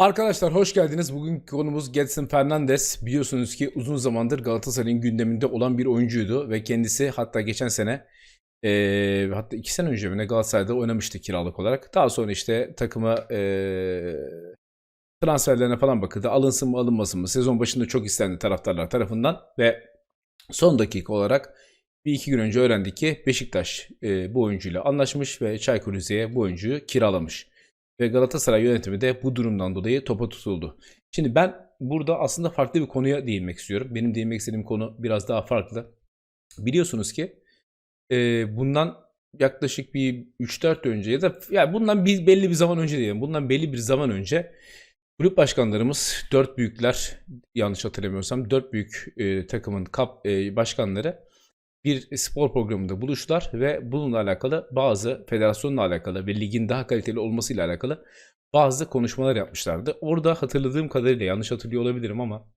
Arkadaşlar hoş geldiniz. Bugünkü konumuz Gedson Fernandes. Biliyorsunuz ki uzun zamandır Galatasaray'ın gündeminde olan bir oyuncuydu ve kendisi hatta geçen sene eee, hatta iki sene önce mi Galatasaray'da oynamıştı kiralık olarak. Daha sonra işte takıma eee, transferlerine falan bakıldı. Alınsın mı alınmasın mı? Sezon başında çok istendi taraftarlar tarafından ve son dakika olarak bir iki gün önce öğrendik ki Beşiktaş eee, bu oyuncuyla anlaşmış ve Çaykur Rize'ye bu oyuncuyu kiralamış. Ve Galatasaray yönetimi de bu durumdan dolayı topa tutuldu. Şimdi ben burada aslında farklı bir konuya değinmek istiyorum. Benim değinmek istediğim konu biraz daha farklı. Biliyorsunuz ki e, bundan yaklaşık bir 3-4 önce ya da yani bundan bir, belli bir zaman önce diyelim. Bundan belli bir zaman önce kulüp başkanlarımız, dört büyükler yanlış hatırlamıyorsam dört büyük e, takımın kap e, başkanları bir spor programında buluştular ve bununla alakalı bazı federasyonla alakalı ve ligin daha kaliteli olmasıyla alakalı bazı konuşmalar yapmışlardı. Orada hatırladığım kadarıyla yanlış hatırlıyor olabilirim ama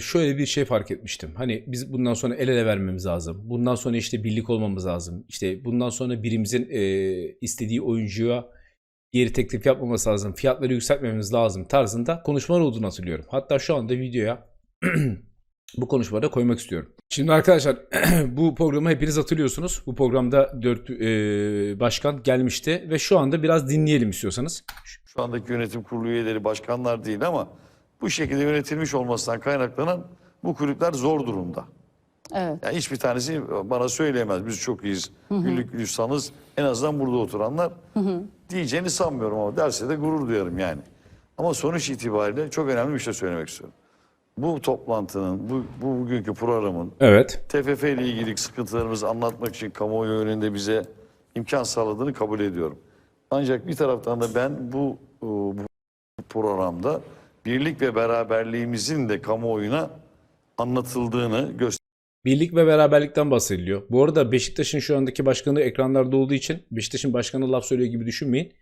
şöyle bir şey fark etmiştim. Hani biz bundan sonra el ele vermemiz lazım. Bundan sonra işte birlik olmamız lazım. İşte bundan sonra birimizin istediği oyuncuya geri teklif yapmaması lazım. Fiyatları yükseltmemiz lazım tarzında konuşmalar olduğunu hatırlıyorum. Hatta şu anda videoya bu konuşmada koymak istiyorum. Şimdi arkadaşlar bu programı hepiniz hatırlıyorsunuz. Bu programda 4 başkan gelmişti ve şu anda biraz dinleyelim istiyorsanız. Şu andaki yönetim kurulu üyeleri başkanlar değil ama bu şekilde yönetilmiş olmasından kaynaklanan bu kulüpler zor durumda. Evet. Yani hiçbir tanesi bana söyleyemez. Biz çok iyiyiz. Güllük gülistanız. En azından burada oturanlar diyeceğini sanmıyorum ama derse de gurur duyarım yani. Ama sonuç itibariyle çok önemli bir şey söylemek istiyorum. Bu toplantının, bu, bu bugünkü programın Evet. TFF ile ilgili sıkıntılarımızı anlatmak için kamuoyu önünde bize imkan sağladığını kabul ediyorum. Ancak bir taraftan da ben bu, e, bu programda birlik ve beraberliğimizin de kamuoyuna anlatıldığını Birlik ve beraberlikten bahsediliyor. Bu arada Beşiktaş'ın şu andaki başkanı ekranlarda olduğu için Beşiktaş'ın başkanı laf söylüyor gibi düşünmeyin.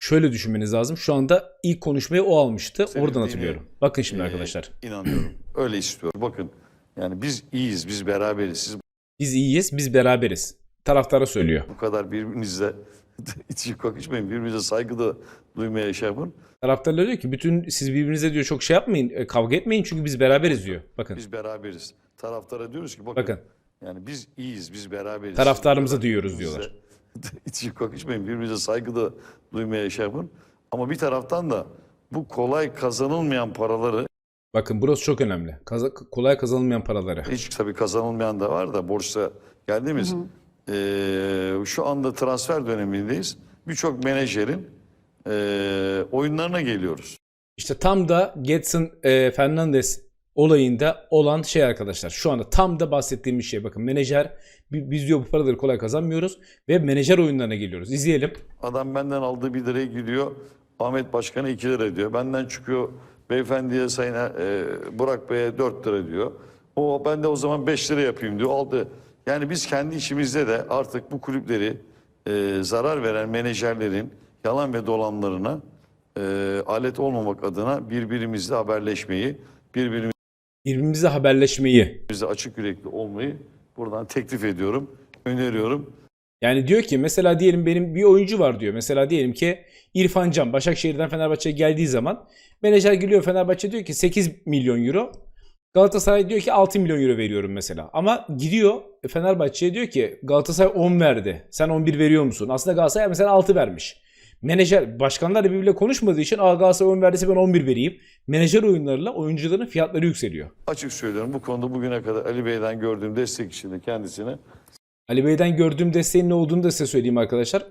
Şöyle düşünmeniz lazım. Şu anda ilk konuşmayı o almıştı. Oradan hatırlıyorum. Bakın şimdi e, arkadaşlar. inanıyorum. Öyle istiyorum. Bakın yani biz iyiyiz, biz beraberiz. Siz Biz iyiyiz, biz beraberiz. Taraftara söylüyor. bu kadar birbirinizle içi kakışmayın, birbirinize saygı da duymaya şey yapın. Taraftarlar diyor ki bütün siz birbirinize diyor çok şey yapmayın, e, kavga etmeyin çünkü biz beraberiz diyor. Bakın. Biz beraberiz. Taraftara diyoruz ki bakın, Bakın. yani biz iyiyiz, biz beraberiz. Taraftarımıza Siz duyuyoruz birbirinize- diyorlar. İçi kakışmayın, birbirinize saygı da duymaya şey yapın. Ama bir taraftan da bu kolay kazanılmayan paraları, Bakın burası çok önemli. Kaza- kolay kazanılmayan paraları. hiç tabii kazanılmayan da var da borçta geldiğimiz, eee, şu anda transfer dönemindeyiz. Birçok menajerin eee, oyunlarına geliyoruz. İşte tam da Getson e, Fernandes olayında olan şey arkadaşlar. Şu anda tam da bahsettiğimiz şey. Bakın menajer biz diyor bu paraları kolay kazanmıyoruz ve menajer oyunlarına geliyoruz. İzleyelim. Adam benden aldığı 1 liraya gidiyor. Ahmet Başkan'a 2 lira diyor. Benden çıkıyor beyefendiye sayın e, Burak Bey'e 4 lira diyor. O ben de o zaman 5 lira yapayım diyor. Aldı. Yani biz kendi işimizde de artık bu kulüpleri e, zarar veren menajerlerin yalan ve dolanlarına e, alet olmamak adına birbirimizle haberleşmeyi, birbirimizle Birbirimize haberleşmeyi. açık yürekli olmayı buradan teklif ediyorum, öneriyorum. Yani diyor ki mesela diyelim benim bir oyuncu var diyor. Mesela diyelim ki İrfan Can Başakşehir'den Fenerbahçe'ye geldiği zaman menajer geliyor Fenerbahçe diyor ki 8 milyon euro. Galatasaray diyor ki 6 milyon euro veriyorum mesela. Ama gidiyor Fenerbahçe'ye diyor ki Galatasaray 10 verdi. Sen 11 veriyor musun? Aslında Galatasaray mesela 6 vermiş. Menajer başkanlar da birbiriyle konuşmadığı için Aa Galatasaray 10 verdiyse ben 11 vereyim. Menajer oyunlarıyla oyuncuların fiyatları yükseliyor. Açık söylüyorum bu konuda bugüne kadar Ali Bey'den gördüğüm destek için de kendisine Ali Bey'den gördüğüm desteğin ne olduğunu da size söyleyeyim arkadaşlar.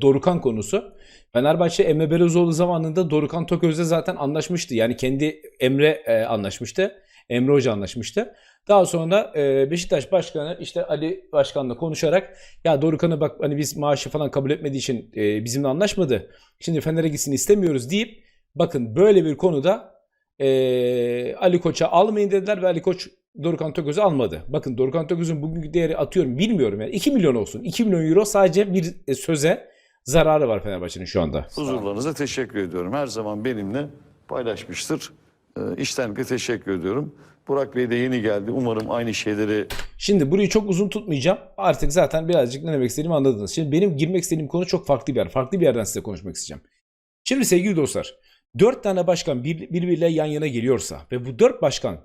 Dorukan konusu. Fenerbahçe Emre Belözoğlu zamanında Dorukan Toköz'le zaten anlaşmıştı. Yani kendi Emre e, anlaşmıştı. Emre Hoca anlaşmıştı. Daha sonra e, Beşiktaş Başkanı işte Ali Başkan'la konuşarak ya Dorukan'ı bak hani biz maaşı falan kabul etmediği için e, bizimle anlaşmadı. Şimdi Fener'e gitsin istemiyoruz deyip bakın böyle bir konuda e, Ali Koç'a almayın dediler ve Ali Koç Dorukhan Tököz'ü almadı. Bakın Dorukhan Tököz'ün bugünkü değeri atıyorum bilmiyorum yani 2 milyon olsun. 2 milyon euro sadece bir e, söze zararı var Fenerbahçe'nin şu anda. huzurlarınıza teşekkür ediyorum. Her zaman benimle paylaşmıştır. İçtenlikle teşekkür ediyorum. Burak Bey de yeni geldi. Umarım aynı şeyleri Şimdi burayı çok uzun tutmayacağım. Artık zaten birazcık ne demek istediğimi anladınız. Şimdi benim girmek istediğim konu çok farklı bir yer. Farklı bir yerden size konuşmak isteyeceğim. Şimdi sevgili dostlar, dört tane başkan bir, birbiriyle yan yana geliyorsa ve bu dört başkan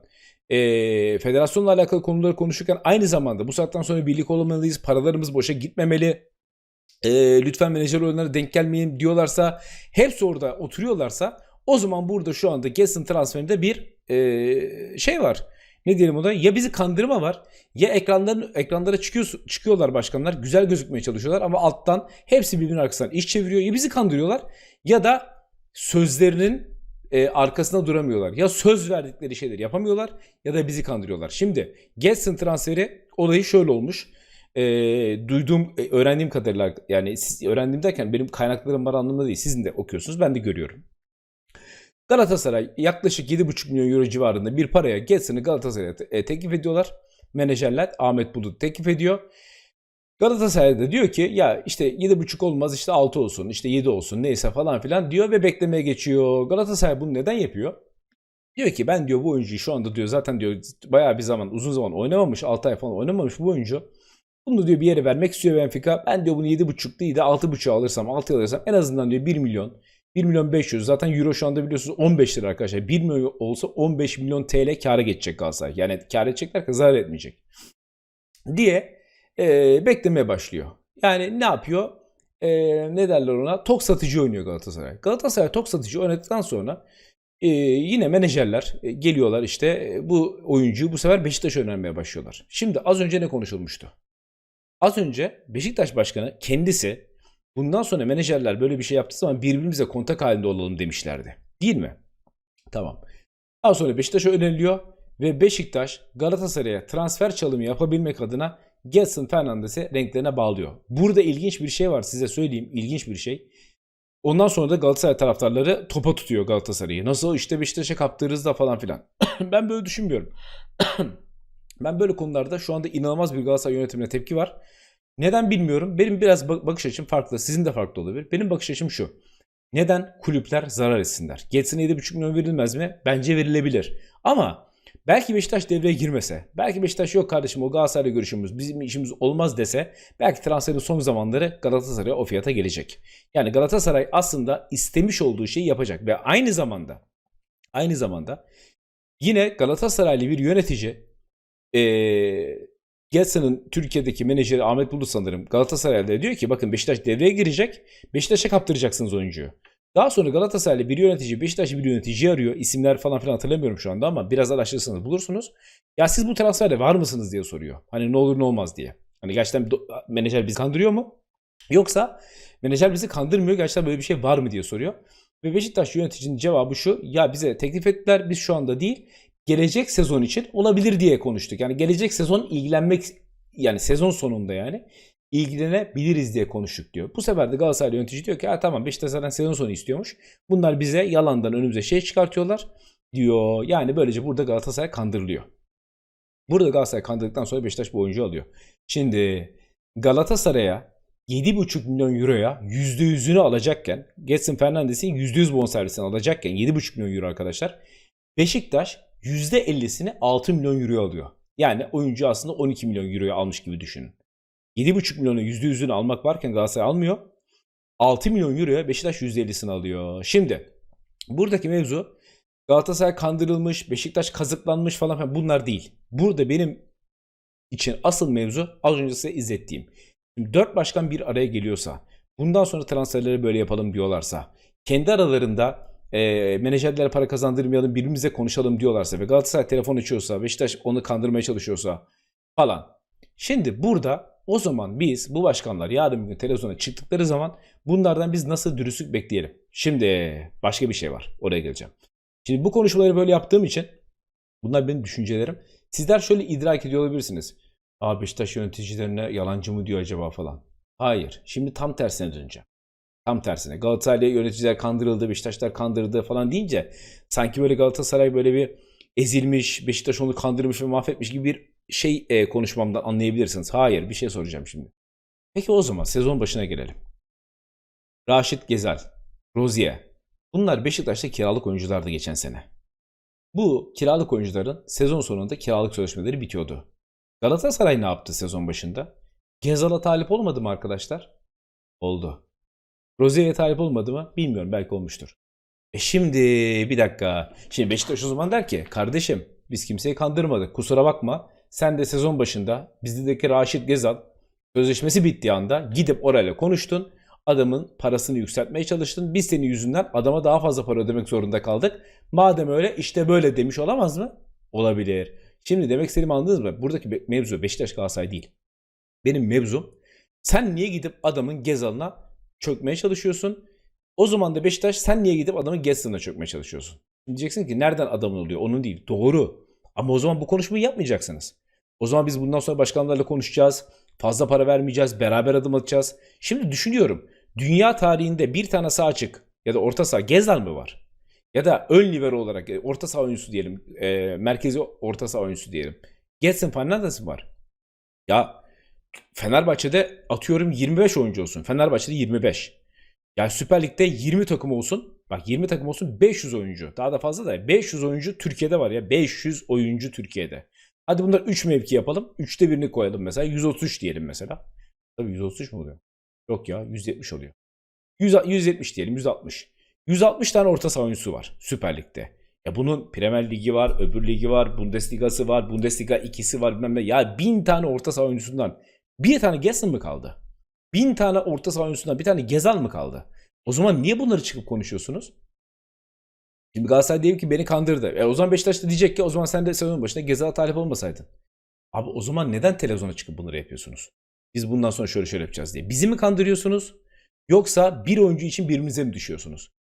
eee, federasyonla alakalı konuları konuşurken aynı zamanda bu saatten sonra birlik olmalıyız, paralarımız boşa gitmemeli, eee, lütfen menajer oyunlara denk gelmeyin diyorlarsa, hepsi orada oturuyorlarsa o zaman burada şu anda Getson transferinde bir eee, şey var. Ne diyelim o da? Ya bizi kandırma var ya ekranların ekranlara çıkıyor, çıkıyorlar başkanlar güzel gözükmeye çalışıyorlar ama alttan hepsi birbirinin arkasından iş çeviriyor. Ya bizi kandırıyorlar ya da sözlerinin e, arkasında duramıyorlar. Ya söz verdikleri şeyleri yapamıyorlar ya da bizi kandırıyorlar. Şimdi Getson transferi olayı şöyle olmuş. E, duyduğum, e, öğrendiğim kadarıyla yani siz öğrendiğim derken benim kaynaklarım var anlamında değil. Sizin de okuyorsunuz ben de görüyorum. Galatasaray yaklaşık 7,5 milyon euro civarında bir paraya Getson'ı Galatasaray'a te- e, teklif ediyorlar. Menajerler Ahmet Bulut teklif ediyor. Galatasaray da diyor ki ya işte 7,5 olmaz işte 6 olsun işte 7 olsun neyse falan filan diyor ve beklemeye geçiyor. Galatasaray bunu neden yapıyor? Diyor ki ben diyor bu oyuncuyu şu anda diyor zaten diyor bayağı bir zaman uzun zaman oynamamış 6 ay falan oynamamış bu oyuncu. Bunu diyor bir yere vermek istiyor Benfica. Ben diyor bunu 7,5 değil de 6,5 alırsam 6 alırsam en azından diyor 1 milyon 1 milyon 500 zaten euro şu anda biliyorsunuz 15 lira arkadaşlar. 1 milyon olsa 15 milyon TL kâra geçecek Galatasaray. Yani kâr edecekler ki zarar etmeyecek. Diye e, beklemeye başlıyor. Yani ne yapıyor? E, ne derler ona? Tok satıcı oynuyor Galatasaray. Galatasaray tok satıcı oynadıktan sonra e, yine menajerler e, geliyorlar işte e, bu oyuncuyu bu sefer Beşiktaş önermeye başlıyorlar. Şimdi az önce ne konuşulmuştu? Az önce Beşiktaş Başkanı kendisi bundan sonra menajerler böyle bir şey yaptığı zaman birbirimize kontak halinde olalım demişlerdi. Değil mi? Tamam. Daha sonra Beşiktaş'a öneriliyor ve Beşiktaş Galatasaray'a transfer çalımı yapabilmek adına Gelson Fernandes'i renklerine bağlıyor. Burada ilginç bir şey var size söyleyeyim. ilginç bir şey. Ondan sonra da Galatasaray taraftarları topa tutuyor Galatasaray'ı. Nasıl işte Beşiktaş'a kaptırırız da falan filan. ben böyle düşünmüyorum. ben böyle konularda şu anda inanılmaz bir Galatasaray yönetimine tepki var. Neden bilmiyorum. Benim biraz bak- bakış açım farklı. Sizin de farklı olabilir. Benim bakış açım şu. Neden kulüpler zarar etsinler? Getson'a 7,5 milyon verilmez mi? Bence verilebilir. Ama belki Beşiktaş devreye girmese, belki Beşiktaş yok kardeşim o Galatasaray'la görüşümüz, bizim işimiz olmaz dese, belki transferin son zamanları Galatasaray'a o fiyata gelecek. Yani Galatasaray aslında istemiş olduğu şeyi yapacak ve aynı zamanda aynı zamanda yine Galatasaraylı bir yönetici eee Getson'ın Türkiye'deki menajeri Ahmet Bulut sanırım Galatasaray'da diyor ki bakın Beşiktaş devreye girecek. Beşiktaş'a kaptıracaksınız oyuncuyu. Daha sonra Galatasaraylı bir yönetici Beşiktaşlı bir yönetici arıyor. İsimler falan filan hatırlamıyorum şu anda ama biraz araştırırsanız bulursunuz. Ya siz bu transferde var mısınız diye soruyor. Hani ne olur ne olmaz diye. Hani gerçekten menajer bizi kandırıyor mu? Yoksa menajer bizi kandırmıyor gerçekten böyle bir şey var mı diye soruyor. Ve Beşiktaş yöneticinin cevabı şu. Ya bize teklif ettiler biz şu anda değil. Gelecek sezon için olabilir diye konuştuk. Yani gelecek sezon ilgilenmek yani sezon sonunda yani ilgilenebiliriz diye konuştuk diyor. Bu sefer de Galatasaray yönetici diyor ki ha tamam Beşiktaş zaten sezon sonu istiyormuş. Bunlar bize yalandan önümüze şey çıkartıyorlar diyor. Yani böylece burada Galatasaray kandırılıyor. Burada Galatasaray kandırdıktan sonra Beşiktaş bu oyuncuyu alıyor. Şimdi Galatasaray'a 7,5 milyon euroya %100'ünü alacakken Getson Fernandes'in %100 bonservisini alacakken 7,5 milyon euro arkadaşlar. Beşiktaş %50'sini 6 milyon euroya alıyor. Yani oyuncu aslında 12 milyon euroya almış gibi düşünün. 7,5 milyona %100'ünü almak varken Galatasaray almıyor. 6 milyon euroya Beşiktaş %50'sini alıyor. Şimdi buradaki mevzu Galatasaray kandırılmış, Beşiktaş kazıklanmış falan bunlar değil. Burada benim için asıl mevzu az önce size izlettiğim. Şimdi 4 başkan bir araya geliyorsa, bundan sonra transferleri böyle yapalım diyorlarsa, kendi aralarında e, menajerlere para kazandırmayalım, birbirimize konuşalım diyorlarsa ve Galatasaray telefon açıyorsa, Beşiktaş onu kandırmaya çalışıyorsa falan. Şimdi burada o zaman biz bu başkanlar yarın bir gün televizyona çıktıkları zaman bunlardan biz nasıl dürüstlük bekleyelim? Şimdi başka bir şey var. Oraya geleceğim. Şimdi bu konuşmaları böyle yaptığım için bunlar benim düşüncelerim. Sizler şöyle idrak ediyor olabilirsiniz. Aa Beşiktaş yöneticilerine yalancı mı diyor acaba falan. Hayır. Şimdi tam tersine döneceğim. Tam tersine. Galatasaray yöneticiler kandırıldı, Beşiktaşlar kandırıldı falan deyince sanki böyle Galatasaray böyle bir ezilmiş, Beşiktaş onu kandırmış ve mahvetmiş gibi bir şey e, konuşmamdan anlayabilirsiniz. Hayır, bir şey soracağım şimdi. Peki o zaman sezon başına gelelim. Raşit Gezel, Rozier. Bunlar Beşiktaş'ta kiralık oyunculardı geçen sene. Bu kiralık oyuncuların sezon sonunda kiralık sözleşmeleri bitiyordu. Galatasaray ne yaptı sezon başında? Gezal'a talip olmadı mı arkadaşlar? Oldu. Rozier'e talip olmadı mı? Bilmiyorum belki olmuştur. E şimdi bir dakika. Şimdi Beşiktaş o zaman der ki kardeşim biz kimseyi kandırmadık. Kusura bakma. Sen de sezon başında bizdeki Raşit Gezal sözleşmesi bittiği anda gidip orayla konuştun. Adamın parasını yükseltmeye çalıştın. Biz senin yüzünden adama daha fazla para ödemek zorunda kaldık. Madem öyle işte böyle demiş olamaz mı? Olabilir. Şimdi demek istediğimi anladınız mı? Buradaki mevzu Beşiktaş Galatasaray değil. Benim mevzum sen niye gidip adamın Gezal'ına çökmeye çalışıyorsun? O zaman da Beşiktaş sen niye gidip adamın Getsun'a çökmeye çalışıyorsun? Diyeceksin ki nereden adamın oluyor? Onun değil. Doğru. Ama o zaman bu konuşmayı yapmayacaksınız. O zaman biz bundan sonra başkanlarla konuşacağız. Fazla para vermeyeceğiz. Beraber adım atacağız. Şimdi düşünüyorum. Dünya tarihinde bir tane sağ açık ya da orta saha Gezal mı var? Ya da ön libero olarak e, orta saha oyuncusu diyelim. E, merkezi orta saha oyuncusu diyelim. Getson Fernandes mi var? Ya Fenerbahçe'de atıyorum 25 oyuncu olsun. Fenerbahçe'de 25. Yani Süper Lig'de 20 takım olsun. Bak 20 takım olsun 500 oyuncu. Daha da fazla da 500 oyuncu Türkiye'de var ya. 500 oyuncu Türkiye'de. Hadi bunlar 3 mevki yapalım. 3'te birini koyalım mesela. 133 diyelim mesela. Tabii 133 mu oluyor? Yok ya 170 oluyor. 100, 170 diyelim 160. 160 tane orta saha oyuncusu var Süper Lig'de. Ya bunun Premier Ligi var, öbür ligi var, Bundesliga'sı var, Bundesliga 2'si var bilmem ne. Ya bin tane orta saha oyuncusundan bir tane Gerson mı kaldı? Bin tane orta saha oyuncusundan bir tane Gezal mı kaldı? O zaman niye bunları çıkıp konuşuyorsunuz? Şimdi Galatasaray diyelim ki beni kandırdı. E o zaman Beşiktaş da diyecek ki o zaman sen de sezon başında Gezal'a talip olmasaydın. Abi o zaman neden televizyona çıkıp bunları yapıyorsunuz? Biz bundan sonra şöyle şöyle yapacağız diye. Bizi mi kandırıyorsunuz? Yoksa bir oyuncu için birbirinize mi düşüyorsunuz?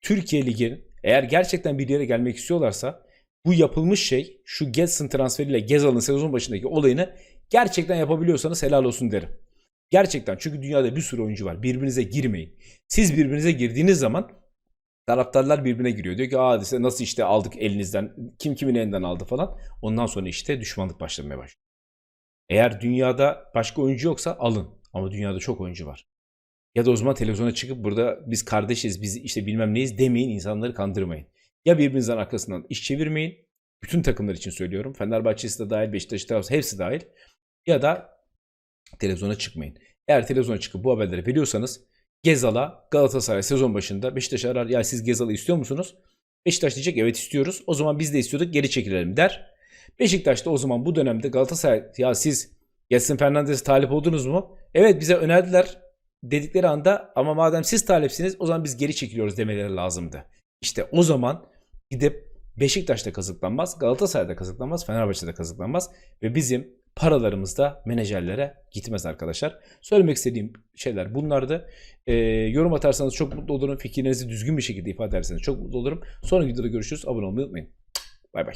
Türkiye Ligi eğer gerçekten bir yere gelmek istiyorlarsa bu yapılmış şey şu Getson transferiyle Gezal'ın sezon başındaki olayını gerçekten yapabiliyorsanız helal olsun derim. Gerçekten çünkü dünyada bir sürü oyuncu var. Birbirinize girmeyin. Siz birbirinize girdiğiniz zaman taraftarlar birbirine giriyor. Diyor ki aa işte nasıl işte aldık elinizden kim kimin elinden aldı falan. Ondan sonra işte düşmanlık başlamaya başlıyor. Eğer dünyada başka oyuncu yoksa alın. Ama dünyada çok oyuncu var. Ya da o zaman televizyona çıkıp burada biz kardeşiz, biz işte bilmem neyiz demeyin, insanları kandırmayın. Ya birbirinizden arkasından iş çevirmeyin. Bütün takımlar için söylüyorum. Fenerbahçe'si de dahil, Beşiktaş, Trabzon hepsi dahil. Ya da televizyona çıkmayın. Eğer televizyona çıkıp bu haberleri veriyorsanız Gezal'a Galatasaray sezon başında Beşiktaş arar ya siz Gezal'ı istiyor musunuz? Beşiktaş diyecek evet istiyoruz. O zaman biz de istiyorduk geri çekilelim der. Beşiktaş da o zaman bu dönemde Galatasaray ya siz Getson Fernandes'e talip oldunuz mu? Evet bize önerdiler dedikleri anda ama madem siz talipsiniz o zaman biz geri çekiliyoruz demeleri lazımdı. İşte o zaman gidip Beşiktaş'ta kazıklanmaz, Galatasaray'da kazıklanmaz, Fenerbahçe'de kazıklanmaz ve bizim paralarımız da menajerlere gitmez arkadaşlar. Söylemek istediğim şeyler bunlardı. Ee, yorum atarsanız çok mutlu olurum. Fikirlerinizi düzgün bir şekilde ifade ederseniz çok mutlu olurum. Sonraki videoda görüşürüz. Abone olmayı unutmayın. Bay bay.